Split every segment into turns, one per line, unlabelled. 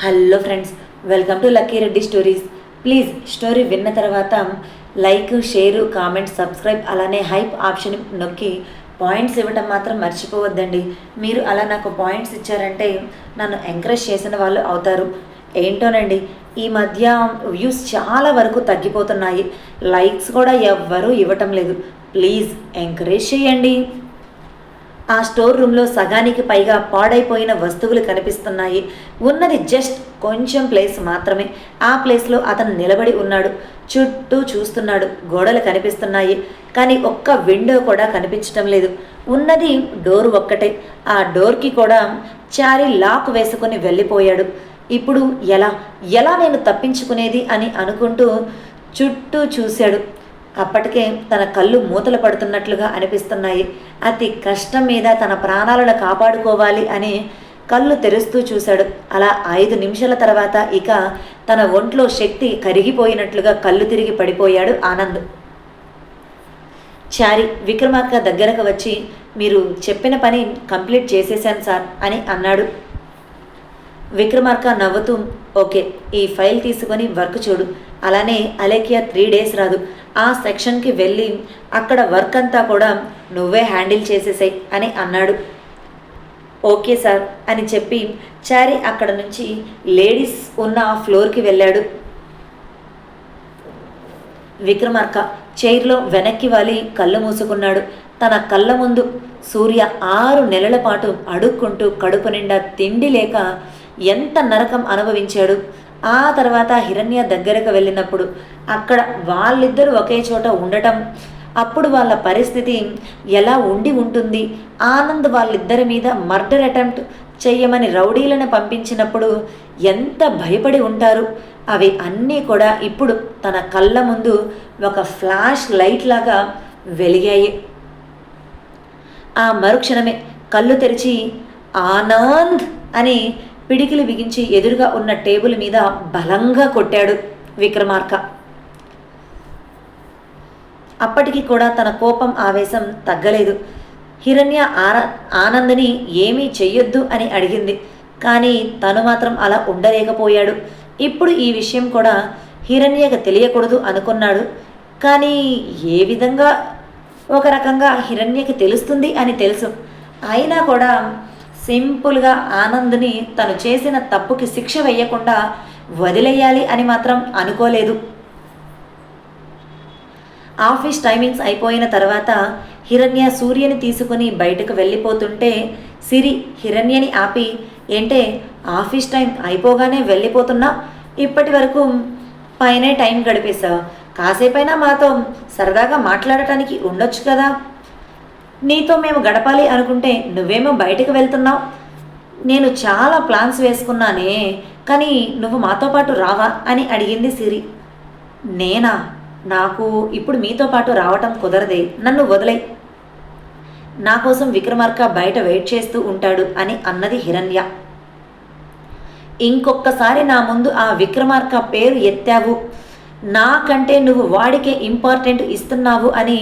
Hello friends welcome to Lucky Reddy stories please story విన్న తర్వాత like share comment subscribe అలానే hype option నొక్కి points ఇవ్వటం మాత్రం మర్చిపోవద్దండి. మీరు అలా నాకు పాయింట్స్ ఇచ్చారంటే నన్ను ఎంకరేజ్ చేసిన వాళ్ళు అవుతారు. ఏంటోనండి ఈ మధ్య వ్యూస్ చాలా వరకు తగ్గిపోతున్నాయి. లైక్స్ కూడా ఎవ్వరూ ఇవ్వటం లేదు. ప్లీజ్ ఎంకరేజ్ చేయండి. ఆ స్టోర్ రూమ్లో సగానికి పైగా పాడైపోయిన వస్తువులు కనిపిస్తున్నాయి. ఉన్నది జస్ట్ కొంచెం ప్లేస్ మాత్రమే. ఆ ప్లేస్లో అతను నిలబడి ఉన్నాడు. చుట్టూ చూస్తున్నాడు. గోడలు కనిపిస్తున్నాయి. కానీ ఒక్క విండో కూడా కనిపించటం లేదు. ఉన్నది డోర్ ఒక్కటే. ఆ డోర్కి కూడా చారి లాక్ వేసుకొని వెళ్ళిపోయాడు. ఇప్పుడు ఎలా? ఎలా నేను తప్పించుకునేది అని అనుకుంటూ చుట్టూ చూశాడు. అప్పటికే తన కళ్ళు మూతలు పడుతున్నట్లుగా అనిపిస్తున్నాయి. అతి కష్టం మీద తన ప్రాణాలను కాపాడుకోవాలి అని కళ్ళు తెరుస్తూ చూశాడు. అలా ఐదు నిమిషాల తర్వాత ఇక తన ఒంట్లో శక్తి కరిగిపోయినట్లుగా కళ్ళు తిరిగి పడిపోయాడు ఆనంద్. చారి విక్రమార్క దగ్గరకు వచ్చి మీరు చెప్పిన పని కంప్లీట్ చేసేశాను సార్ అని అన్నాడు. విక్రమార్క నవ్వుతూ ఓకే ఈ ఫైల్ తీసుకొని వర్క్ చూడు. అలానే అలేఖ్య త్రీ డేస్ రాదు. ఆ సెక్షన్కి వెళ్ళి అక్కడ వర్క్ అంతా కూడా నువ్వే హ్యాండిల్ చేసేసాయి అని అన్నాడు. ఓకే సార్ అని చెప్పి చారి అక్కడ నుంచి లేడీస్ ఉన్న ఆ ఫ్లోర్కి వెళ్ళాడు. విక్రమార్క చైర్లో వెనక్కి వాలి కళ్ళు మూసుకున్నాడు. తన కళ్ళ ముందు సూర్య ఆరు నెలల పాటు అడుక్కుంటూ కడుపు నిండా తిండి లేక ఎంత నరకం అనుభవించాడు. ఆ తర్వాత హిరణ్య దగ్గరకు వెళ్ళినప్పుడు అక్కడ వాళ్ళిద్దరూ ఒకే చోట ఉండటం. అప్పుడు వాళ్ళ పరిస్థితి ఎలా ఉండి ఉంటుంది? ఆనంద్ వాళ్ళిద్దరి మీద మర్డర్ అటెంప్ట్ చెయ్యమని రౌడీలను పంపించినప్పుడు ఎంత భయపడి ఉంటారు? అవి అన్నీ కూడా ఇప్పుడు తన కళ్ళ ముందు ఒక ఫ్లాష్ లైట్ లాగా వెలిగాయి. ఆ మరుక్షణమే కళ్ళు తెరిచి ఆనంద్ అని పిడికిలు బిగించి ఎదురుగా ఉన్న టేబుల్ మీద బలంగా కొట్టాడు విక్రమార్క. అప్పటికి కూడా తన కోపం ఆవేశం తగ్గలేదు. హిరణ్య ఆరా ఆనందని ఏమీ చెయ్యొద్దు అని అడిగింది. కానీ తను మాత్రం అలా ఉండలేకపోయాడు. ఇప్పుడు ఈ విషయం కూడా హిరణ్యకు తెలియకూడదు అనుకున్నాడు. కానీ ఏ విధంగా? ఒక రకంగా హిరణ్యకి తెలుస్తుంది అని తెలుసు. అయినా కూడా సింపుల్గా ఆనంద్ని తను చేసిన తప్పుకి శిక్ష వేయకుండా వదిలేయాలి అని మాత్రం అనుకోలేదు. ఆఫీస్ టైమింగ్స్ అయిపోయిన తర్వాత హిరణ్య సూర్యని తీసుకుని బయటకు వెళ్ళిపోతుంటే సిరి హిరణ్యని ఆపి ఏంటే ఆఫీస్ టైం అయిపోగానే వెళ్ళిపోతున్నా? ఇప్పటి వరకు పైనే టైం గడిపేశావు. కాసేపైనా మాతో సరదాగా మాట్లాడటానికి ఉండొచ్చు కదా? నీతో మేము గడపాలి అనుకుంటే నువ్వేమో బయటకు వెళ్తున్నావు. నేను చాలా ప్లాన్స్ వేసుకున్నానే కానీ నువ్వు మాతో పాటు రావా అని అడిగింది సిరి. నేనా? నాకు ఇప్పుడు మీతో పాటు రావటం కుదరదే. నన్ను వదిలే నా కోసం విక్రమార్క బయట వెయిట్ చేస్తూ ఉంటాడు అని అన్నది హిరణ్య. ఇంకొక్కసారి నా ముందు ఆ విక్రమార్క పేరు ఎత్తావు. నాకంటే నువ్వు వాడికే ఇంపార్టెంట్ ఇస్తున్నావు అని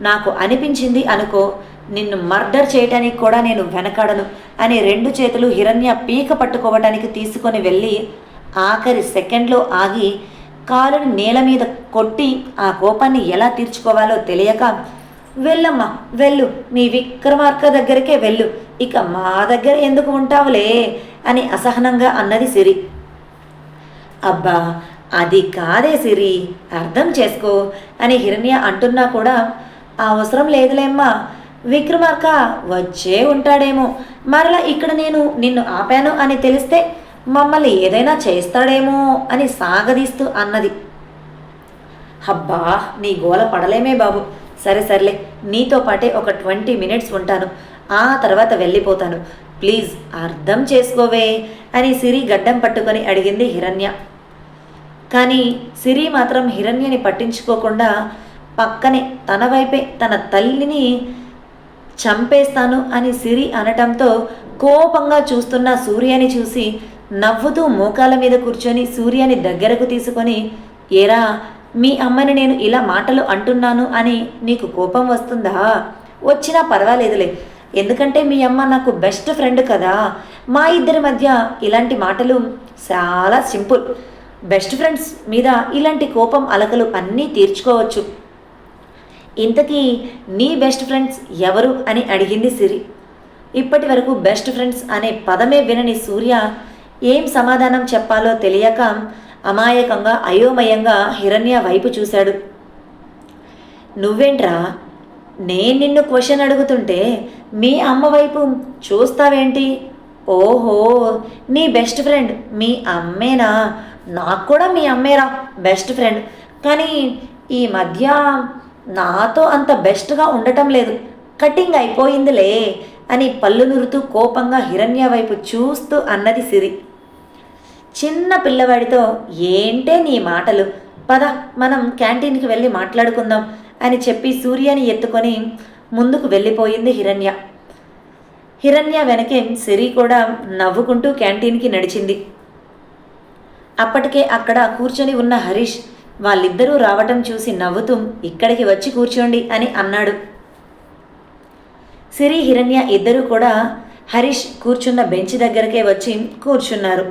నాకు అనిపించింది అనుకో నిన్ను మర్డర్ చేయటానికి కూడా నేను వెనకాడను అని రెండు చేతులు హిరణ్య పీక పట్టుకోవటానికి తీసుకొని వెళ్ళి ఆఖరి సెకండ్లో ఆగి కాలుని నేల మీద కొట్టి ఆ కోపాన్ని ఎలా తీర్చుకోవాలో తెలియక వెళ్ళమ్మా వెళ్ళు నీ విక్రమార్క దగ్గరికే వెళ్ళు ఇక మా దగ్గర ఎందుకు ఉంటావులే? అని అసహనంగా అన్నది సిరి. అబ్బా అది కాదే సిరి అర్థం చేసుకో అని హిరణ్య అంటున్నా కూడా అవసరం లేదులేమ్మా విక్రమార్క వచ్చే ఉంటాడేమో. మరలా ఇక్కడ నేను నిన్ను ఆపాను అని తెలిస్తే మమ్మల్ని ఏదైనా చేస్తాడేమో అని సాగదీస్తూ అన్నది. అబ్బా నీ గోల పడలేమే బాబు. సరే సర్లే. నీతో పాటే ఒక ట్వంటీ మినిట్స్ ఉంటాను. ఆ తర్వాత వెళ్ళిపోతాను. ప్లీజ్ అర్థం చేసుకోవే అని సిరి గడ్డం పట్టుకొని అడిగింది హిరణ్య. కానీ సిరి మాత్రం హిరణ్యని పట్టించుకోకుండా పక్కనే తన వైపే తన తల్లిని చంపేస్తాను అని సిరి అనటంతో కోపంగా చూస్తున్న సూర్యని చూసి నవ్వుతూ మోకాల మీద కూర్చొని సూర్యని దగ్గరకు తీసుకొని ఏరా మీ అమ్మని నేను ఇలా మాటలు అంటున్నాను అని నీకు కోపం వస్తుందా? వచ్చినా పర్వాలేదులే. ఎందుకంటే మీ అమ్మ నాకు బెస్ట్ ఫ్రెండ్ కదా. మా ఇద్దరి మధ్య ఇలాంటి మాటలు చాలా సింపుల్. బెస్ట్ ఫ్రెండ్స్ మీద ఇలాంటి కోపం అలకలు అన్నీ తీర్చుకోవచ్చు. ఇంతకీ నీ బెస్ట్ ఫ్రెండ్స్ ఎవరు అని అడిగింది సిరి. ఇప్పటి వరకు బెస్ట్ ఫ్రెండ్స్ అనే పదమే వినని సూర్య ఏం సమాధానం చెప్పాలో తెలియక అమాయకంగా అయోమయంగా హిరణ్య వైపు చూశాడు. నువ్వేంట్రా? నేను నిన్ను క్వశ్చన్ అడుగుతుంటే మీ అమ్మ వైపు చూస్తావేంటి? ఓహో నీ బెస్ట్ ఫ్రెండ్ మీ అమ్మేనా? నాకు కూడా మీ అమ్మేరా బెస్ట్ ఫ్రెండ్. కానీ ఈ మధ్య నాతో అంత బెస్ట్గా ఉండటం లేదు. కటింగ్ అయిపోయిందిలే అని పళ్ళు నురుతూ కోపంగా హిరణ్య వైపు చూస్తూ అన్నది సిరి. చిన్న పిల్లవాడితో ఏంటే నీ మాటలు? పద మనం క్యాంటీన్కి వెళ్ళి మాట్లాడుకుందాం అని చెప్పి సూర్యని ఎత్తుకొని ముందుకు వెళ్ళిపోయింది హిరణ్య. హిరణ్య వెనకే సిరి కూడా నవ్వుకుంటూ క్యాంటీన్కి నడిచింది. అప్పటికే అక్కడ కూర్చొని ఉన్న హరీష్ వాళ్ళిద్దరూ రావటం చూసి నవ్వుతూ ఇక్కడికి వచ్చి కూర్చోండి అని అన్నాడు. సిరి హిరణ్య ఇద్దరూ కూడా హరీష్ కూర్చున్న బెంచ్ దగ్గరకే వచ్చి కూర్చున్నారు.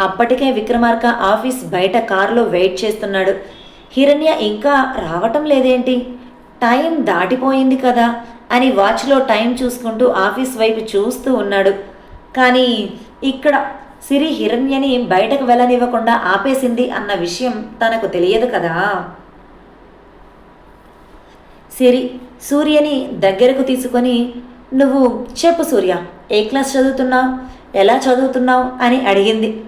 అప్పటికే విక్రమార్క ఆఫీస్ బయట కారులో వెయిట్ చేస్తున్నాడు. హిరణ్య ఇంకా రావటం లేదేంటి? టైం దాటిపోయింది కదా అని వాచ్లో టైం చూసుకుంటూ ఆఫీస్ వైపు చూస్తూ ఉన్నాడు. కానీ ఇక్కడ సిరి హిరణ్యని బయటకు వెళ్ళనివ్వకుండా ఆపేసింది అన్న విషయం తనకు తెలియదు కదా. సిరి సూర్యని దగ్గరకు తీసుకొని నువ్వు చెప్పు సూర్య ఏ క్లాస్ చదువుతున్నావు? ఎలా చదువుతున్నావు? అని అడిగింది.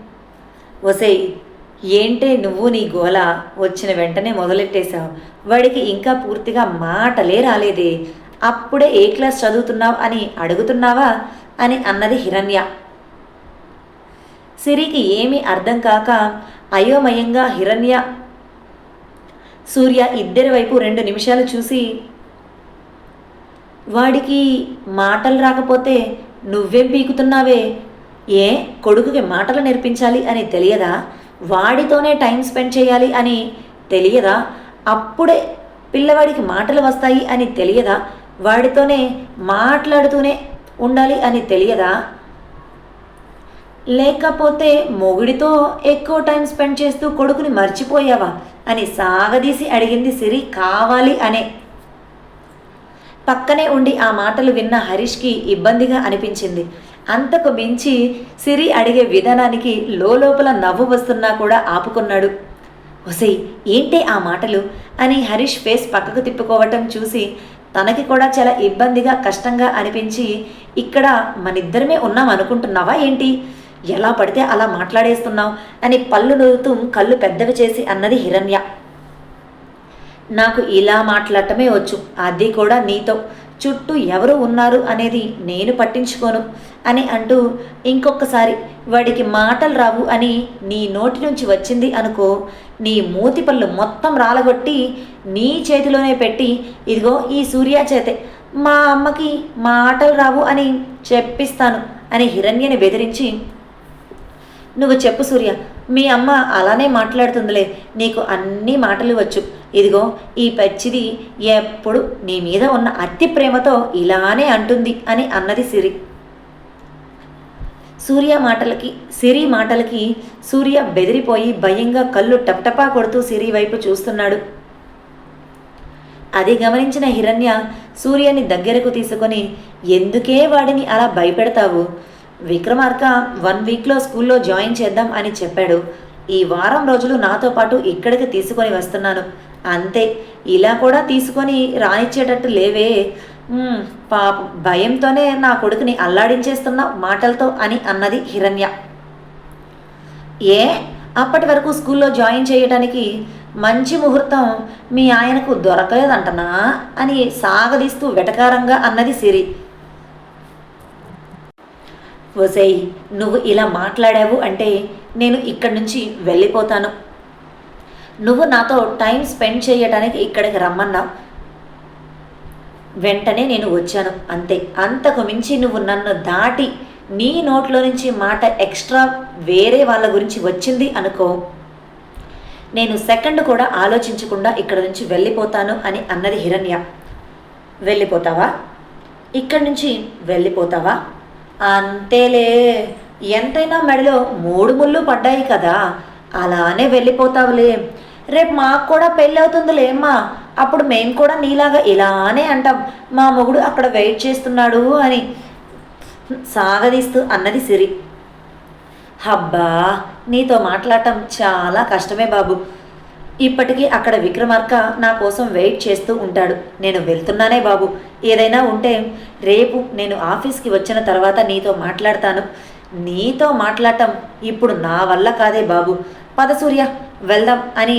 ఒసేయ్ ఏంటే నువ్వు నీ గోల? వచ్చిన వెంటనే మొదలెట్టేశావు. వాడికి ఇంకా పూర్తిగా మాటలే రాలేదే. అప్పుడే ఏ క్లాస్ చదువుతున్నావు అని అడుగుతున్నావా? అని అన్నది హిరణ్య. సిరికి ఏమీ అర్థం కాక అయోమయంగా హిరణ్య సూర్య ఇద్దరి వైపు రెండు నిమిషాలు చూసి వాడికి మాటలు రాకపోతే నువ్వేం పీకుతున్నావే? ఏ కొడుకుకి మాటలు నేర్పించాలి అని తెలియదా? వాడితోనే టైం స్పెండ్ చేయాలి అని తెలియదా? అప్పుడే పిల్లవాడికి మాటలు వస్తాయి అని తెలియదా? వాడితోనే మాట్లాడుతూనే ఉండాలి అని తెలియదా? లేకపోతే మొగుడితో ఎక్కువ టైం స్పెండ్ చేస్తూ కొడుకుని మర్చిపోయావా అని సాగదీసి అడిగింది సిరి కావాలి అనే. పక్కనే ఉండి ఆ మాటలు విన్న హరీష్కి ఇబ్బందిగా అనిపించింది. అంతకు మించి సిరి అడిగే విధానానికి లోపల నవ్వు వస్తున్నా కూడా ఆపుకున్నాడు. ఒసేయ్ ఏంటే ఆ మాటలు? అని హరీష్ ఫేస్ పక్కకు తిప్పుకోవటం చూసి తనకి కూడా చాలా ఇబ్బందిగా కష్టంగా అనిపించి ఇక్కడ మనిద్దరమే ఉన్నాం అనుకుంటున్నావా ఏంటి? ఎలా పడితే అలా మాట్లాడేస్తున్నావు అని పళ్ళు నవ్వుతూ కళ్ళు పెద్దవి చేసి అన్నది హిరణ్య. నాకు ఇలా మాట్లాడటమే వచ్చు అది కూడా నీతో. చుట్టూ ఎవరు ఉన్నారు అనేది నేను పట్టించుకోను అని అంటూ ఇంకొకసారి వాడికి మాటలు రావు అని నీ నోటి నుంచి వచ్చింది అనుకో నీ మూతి పళ్ళు మొత్తం రాలగొట్టి నీ చేతిలోనే పెట్టి ఇదిగో ఈ సూర్య చేతే మా అమ్మకి మాటలు రావు అని చెప్పిస్తాను అని హిరణ్యని బెదిరించి నువ్వు చెప్పు సూర్య. మీ అమ్మ అలానే మాట్లాడుతుందిలే. నీకు అన్ని మాటలు వచ్చు. ఇదిగో ఈ పచ్చిది ఎప్పుడు నీ మీద ఉన్న అతి ప్రేమతో ఇలానే అంటుంది అని అన్నది సిరి. సూర్య మాటలకి సిరి మాటలకి సూర్య బెదిరిపోయి భయంగా కళ్ళు టప్టపా కొడుతూ సిరి వైపు చూస్తున్నాడు. అది గమనించిన హిరణ్య సూర్యని దగ్గరకు తీసుకొని ఎందుకే వాడిని అలా భయపెడతావు? విక్రమార్క వన్ వీక్లో స్కూల్లో జాయిన్ చేద్దాం అని చెప్పాడు. ఈ వారం రోజులు నాతో పాటు ఇక్కడికి తీసుకొని వస్తున్నాను. అంతే ఇలా కూడా తీసుకొని రానిచ్చేటట్టు లేవే. పాప భయంతోనే నా కొడుకుని అల్లాడించేస్తున్న మాటలతో అని అన్నది హిరణ్య. ఏ అప్పటి వరకు స్కూల్లో జాయిన్ చేయడానికి మంచి ముహూర్తం మీ ఆయనకు దొరకలేదంటనా అని సాగదీస్తూ వెటకారంగా అన్నది సిరి. ఓసేయ్ నువ్వు ఇలా మాట్లాడావు అంటే నేను ఇక్కడి నుంచి వెళ్ళిపోతాను. నువ్వు నాతో టైం స్పెండ్ చేయడానికి ఇక్కడికి రమ్మన్నావు వెంటనే నేను వచ్చాను అంతే. అంతకు మించి నువ్వు నన్ను దాటి నీ నోట్లో నుంచి మాట ఎక్స్ట్రా వేరే వాళ్ళ గురించి వచ్చింది అనుకో. నేను సెకండ్ కూడా ఆలోచించకుండా ఇక్కడ నుంచి వెళ్ళిపోతాను అని అన్నది హిరణ్య. వెళ్ళిపోతావా? ఇక్కడి నుంచి వెళ్ళిపోతావా? అంతేలే ఎంతైనా మెడలో మూడు ముళ్ళు పడ్డాయి కదా. అలానే వెళ్ళిపోతావులే. రేపు మాకు కూడా పెళ్ళి అవుతుందిలే అమ్మా. అప్పుడు మేము కూడా నీలాగా ఇలానే అంటాం. మా మొగుడు అక్కడ వెయిట్ చేస్తున్నాడు అని సాగదీస్తూ అన్నది సిరి. హబ్బా నీతో మాట్లాడటం చాలా కష్టమే బాబు. ఇప్పటికీ అక్కడ విక్రమార్క నా కోసం వెయిట్ చేస్తూ ఉంటాడు. నేను వెళ్తున్నానే బాబు. ఏదైనా ఉంటే రేపు నేను ఆఫీస్కి వచ్చిన తర్వాత నీతో మాట్లాడతాను. నీతో మాట్లాడటం ఇప్పుడు నా వల్ల కాదే బాబు. పద సూర్య వెళ్దాం అని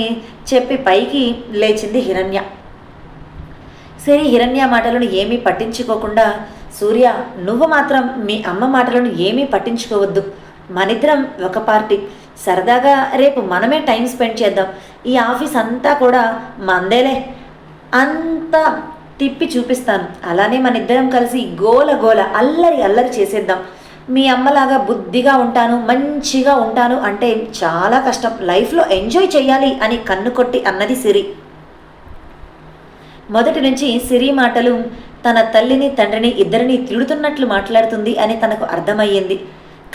చెప్పి పైకి లేచింది హిరణ్య. సరే హిరణ్య మాటలను ఏమీ పట్టించుకోకుండా సూర్య నువ్వు మాత్రం మీ అమ్మ మాటలను ఏమీ పట్టించుకోవద్దు. మనిద్దరం ఒక పార్టీ. సరదాగా రేపు మనమే టైం స్పెండ్ చేద్దాం. ఈ ఆఫీస్ అంతా కూడా మందేలే. అంతా తిప్పి చూపిస్తాను. అలానే మన ఇద్దరం కలిసి గోల గోల అల్లరి అల్లరి చేసేద్దాం. మీ అమ్మలాగా బుద్ధిగా ఉంటాను మంచిగా ఉంటాను అంటే చాలా కష్టం. లైఫ్లో ఎంజాయ్ చేయాలి అని కన్ను కొట్టి అన్నది సిరి. మొదటి నుంచి సిరి మాటలు తన తల్లిని తండ్రిని ఇద్దరిని తిడుతున్నట్లు మాట్లాడుతుంది అని తనకు అర్థమయ్యింది.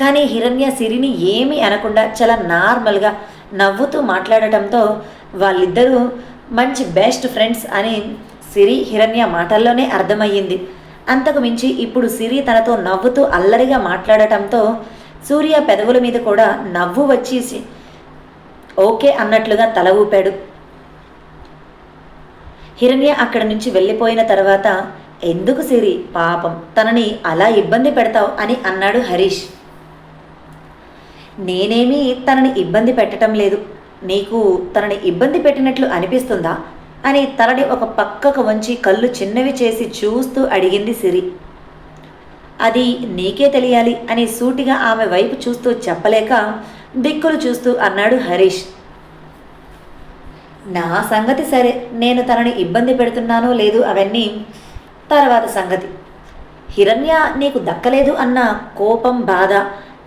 కానీ హిరణ్య సిరిని ఏమీ అనకుండా చాలా నార్మల్గా నవ్వుతూ మాట్లాడటంతో వాళ్ళిద్దరూ మంచి బెస్ట్ ఫ్రెండ్స్ అని సిరి హిరణ్య మాటల్లోనే అర్థమయ్యింది. అంతకు మించి ఇప్పుడు సిరి తనతో నవ్వుతూ అల్లరిగా మాట్లాడటంతో సూర్య పెదవుల మీద కూడా నవ్వు వచ్చేసి ఓకే అన్నట్లుగా తల ఊపాడు. హిరణ్య అక్కడి నుంచి వెళ్ళిపోయిన తర్వాత ఎందుకు సిరి? పాపం తనని అలా ఇబ్బంది పెడతావు అని అన్నాడు హరీష్. నేనేమీ తనని ఇబ్బంది పెట్టడం లేదు. నీకు తనని ఇబ్బంది పెట్టినట్లు అనిపిస్తుందా? అని తనని ఒక పక్కకు వంచి కళ్ళు చిన్నవి చేసి చూస్తూ అడిగింది సిరి. అది నీకే తెలియాలి అని సూటిగా ఆమె వైపు చూస్తూ చెప్పలేక దిక్కులు చూస్తూ అన్నాడు హరీష్. నా సంగతి సరే నేను తనని ఇబ్బంది పెడుతున్నానో లేదు అవన్నీ తర్వాత సంగతి. హిరణ్య నీకు దక్కలేదు అన్న కోపం బాధ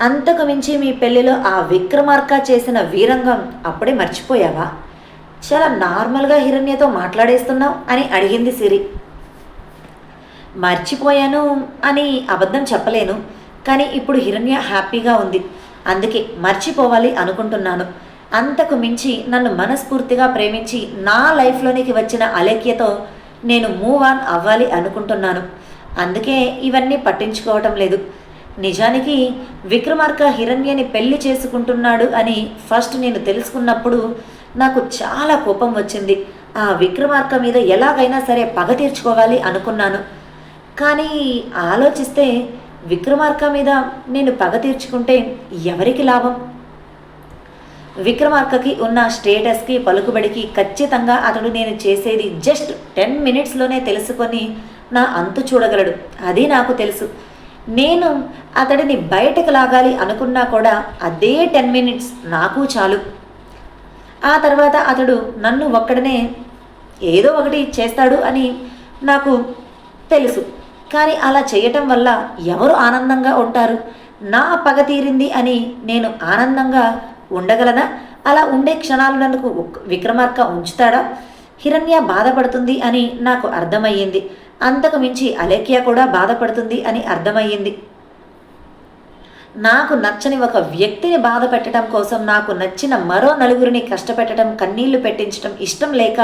అంతకు మించి మీ పెళ్ళిలో ఆ విక్రమార్క చేసిన వీరంగం అప్పుడే మర్చిపోయావా? చాలా నార్మల్గా హిరణ్యతో మాట్లాడేస్తున్నావు అని అడిగింది సిరి. మర్చిపోయాను అని అబద్ధం చెప్పలేను కానీ ఇప్పుడు హిరణ్య హ్యాపీగా ఉంది. అందుకే మర్చిపోవాలి అనుకుంటున్నాను. అంతకు మించి నన్ను మనస్ఫూర్తిగా ప్రేమించి నా లైఫ్లోనికి వచ్చిన అలేఖ్యతో నేను మూవ్ ఆన్ అవ్వాలి అనుకుంటున్నాను. అందుకే ఇవన్నీ పట్టించుకోవటం లేదు. నిజానికి విక్రమార్క హిరణ్యని పెళ్ళి చేసుకుంటున్నాడు అని ఫస్ట్ నేను తెలుసుకున్నప్పుడు నాకు చాలా కోపం వచ్చింది. ఆ విక్రమార్క మీద ఎలాగైనా సరే పగ తీర్చుకోవాలి అనుకున్నాను. కానీ ఆలోచిస్తే విక్రమార్క మీద నేను పగ తీర్చుకుంటే ఎవరికి లాభం? విక్రమార్కకి ఉన్న స్టేటస్కి పలుకుబడికి ఖచ్చితంగా అతడు నేను చేసేది జస్ట్ టెన్ మినిట్స్లోనే తెలుసుకొని నా అంతు చూడగలడు. అది నాకు తెలుసు. నేను అతడిని బయటకు లాగాలి అనుకున్నా కూడా అదే టెన్ మినిట్స్ నాకు చాలు. ఆ తర్వాత అతడు నన్ను ఒక్కడనే ఏదో ఒకటి చేస్తాడు అని నాకు తెలుసు. కానీ అలా చేయటం వల్ల ఎవరు ఆనందంగా ఉంటారు? నా పగ తీరింది అని నేను ఆనందంగా ఉండగలనా? అలా ఉండే క్షణాలు నన్ను విక్రమార్క ఉంచుతాడా? హిరణ్య బాధపడుతుంది అని నాకు అర్థమయ్యింది. అంతకు మించి అలేఖ్య కూడా బాధపడుతుంది అని అర్థమయ్యింది. నాకు నచ్చని ఒక వ్యక్తిని బాధ పెట్టడం కోసం నాకు నచ్చిన మరో నలుగురిని కష్టపెట్టడం కన్నీళ్ళు పెట్టించడం ఇష్టం లేక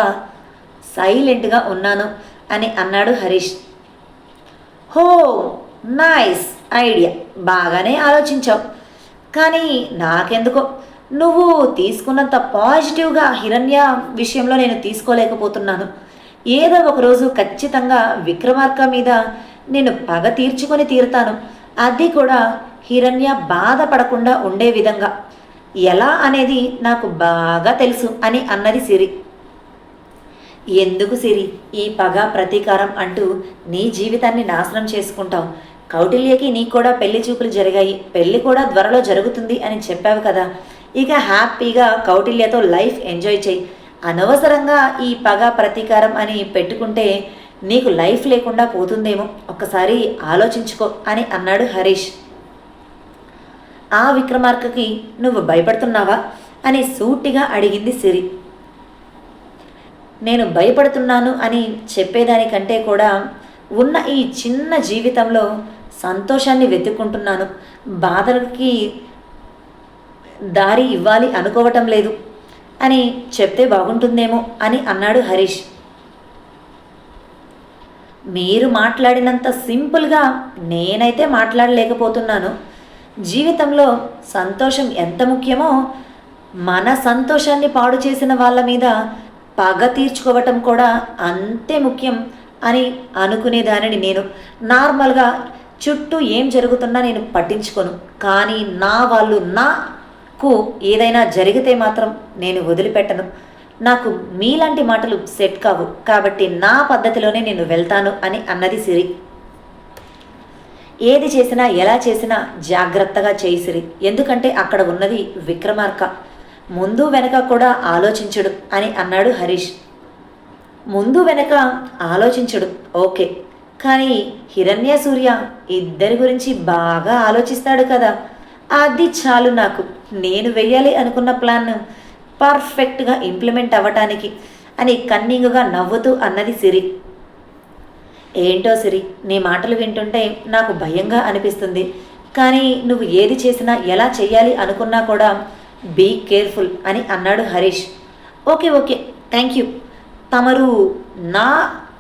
సైలెంట్గా ఉన్నాను అని అన్నాడు హరీష్. హో నైస్ ఐడియా. బాగానే ఆలోచించావు. కానీ నాకెందుకో? నువ్వు తీసుకున్నంత పాజిటివ్గా హిరణ్య విషయంలో నేను తీసుకోలేకపోతున్నాను. ఏదో ఒకరోజు ఖచ్చితంగా విక్రమార్క మీద నేను పగ తీర్చుకొని తీరుతాను. అది కూడా హిరణ్య బాధపడకుండా ఉండే విధంగా. ఎలా అనేది నాకు బాగా తెలుసు అని అన్నది సిరి. ఎందుకు సిరి? ఈ పగ ప్రతీకారం అంటూ నీ జీవితాన్ని నాశనం చేసుకుంటావు. కౌటిల్యకి నీకు కూడా పెళ్ళి చూపులు జరిగాయి. పెళ్ళి కూడా త్వరలో జరుగుతుంది అని చెప్పావు కదా. ఇక హ్యాపీగా కౌటిల్యతో లైఫ్ ఎంజాయ్ చేయి. అనవసరంగా ఈ పగ ప్రతీకారం అని పెట్టుకుంటే నీకు లైఫ్ లేకుండా పోతుందేమో. ఒక్కసారి ఆలోచించుకో అని అన్నాడు హరీష్. ఆ విక్రమార్కకి నువ్వు భయపడుతున్నావా అని సూటిగా అడిగింది సిరి. నేను భయపడుతున్నాను అని చెప్పేదానికంటే కూడా ఉన్న ఈ చిన్న జీవితంలో సంతోషాన్ని వెతుక్కుంటున్నాను. బాధలకి దారి ఇవ్వాలి అనుకోవటం లేదు. అని చెప్తే బాగుంటుందేమో అని అన్నాడు హరీష్. మీరు మాట్లాడినంత సింపుల్గా నేనైతే మాట్లాడలేకపోతున్నాను. జీవితంలో సంతోషం ఎంత ముఖ్యమో మన సంతోషాన్ని పాడు చేసిన వాళ్ళ మీద పగ తీర్చుకోవటం కూడా అంతే ముఖ్యం అని అనుకునేదానిని నేను. నార్మల్గా చుట్టూ ఏం జరుగుతున్నా నేను పట్టించుకోను. కానీ నా వాళ్ళు నా కు ఏదైనా జరిగితే మాత్రం నేను వదిలిపెట్టను. నాకు మీలాంటి మాటలు సెట్ కావు. కాబట్టి నా పద్ధతిలోనే నేను వెళ్తాను అని అన్నది సిరి. ఏది చేసినా ఎలా చేసినా జాగ్రత్తగా చేయి సిరి. ఎందుకంటే అక్కడ ఉన్నది విక్రమార్క. ముందు వెనక కూడా ఆలోచించడు అని అన్నాడు హరీష్. ముందు వెనక ఆలోచించడు ఓకే. కానీ హిరణ్య సూర్య ఇద్దరి గురించి బాగా ఆలోచిస్తాడు కదా. అది చాలు నాకు. నేను వెయ్యాలి అనుకున్న ప్లాన్ పర్ఫెక్ట్గా ఇంప్లిమెంట్ అవ్వటానికి అని కన్నింగ్గా నవ్వుతూ అన్నది సిరి. ఏంటో సిరి నీ మాటలు వింటుంటే నాకు భయంగా అనిపిస్తుంది. కానీ నువ్వు ఏది చేసినా ఎలా చేయాలి అనుకున్నా కూడా బీ కేర్ఫుల్ అని అన్నాడు Harish. Okay okay thank you. తమరు నా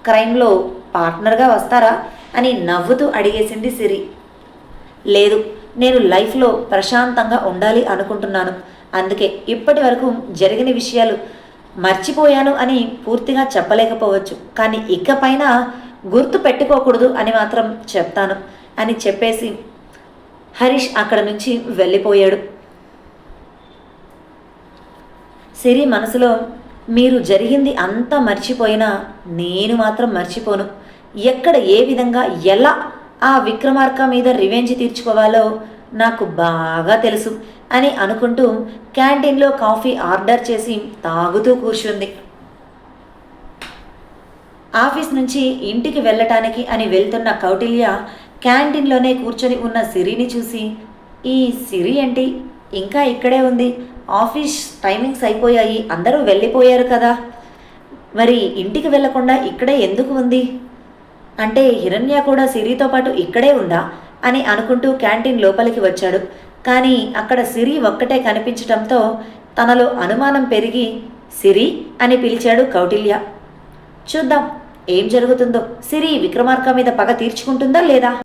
క్రైమ్లో పార్ట్నర్గా వస్తారా అని నవ్వుతూ అడిగేసింది సిరి. లేదు నేను లైఫ్లో ప్రశాంతంగా ఉండాలి అనుకుంటున్నాను. అందుకే ఇప్పటి వరకు జరిగిన విషయాలు మర్చిపోయాను అని పూర్తిగా చెప్పలేకపోవచ్చు. కానీ ఇకపైన గుర్తు పెట్టుకోకూడదు అని మాత్రం చెప్తాను అని చెప్పేసి హరీష్ అక్కడ నుంచి వెళ్ళిపోయాడు. సిరి మనసులో మీరు జరిగింది అంతా మర్చిపోయినా నేను మాత్రం మర్చిపోను. ఎక్కడ ఏ విధంగా ఎలా ఆ విక్రమార్క మీద రివెంజ్ తీర్చుకోవాలో నాకు బాగా తెలుసు అని అనుకుంటూ క్యాంటీన్లో కాఫీ ఆర్డర్ చేసి తాగుతూ కూర్చుంది. ఆఫీస్ నుంచి ఇంటికి వెళ్ళటానికి అని వెళ్తున్న కౌటిల్య క్యాంటీన్లోనే కూర్చొని ఉన్న సిరిని చూసి ఈ సిరి ఏంటి? ఇంకా ఇక్కడే ఉంది. ఆఫీస్ టైమింగ్స్ అయిపోయాయి. అందరూ వెళ్ళిపోయారు కదా. మరి ఇంటికి వెళ్ళకుండా ఇక్కడే ఎందుకు ఉంది? అంటే హిరణ్య కూడా సిరితో పాటు ఇక్కడే ఉందా? అని అనుకుంటూ క్యాంటీన్ లోపలికి వచ్చాడు. కానీ అక్కడ సిరి ఒక్కటే కనిపించటంతో తనలో అనుమానం పెరిగి సిరి అని పిలిచాడు కౌటిల్య. చూద్దాం ఏం జరుగుతుందో? సిరి విక్రమార్క మీద పగ తీర్చుకుంటుందా లేదా?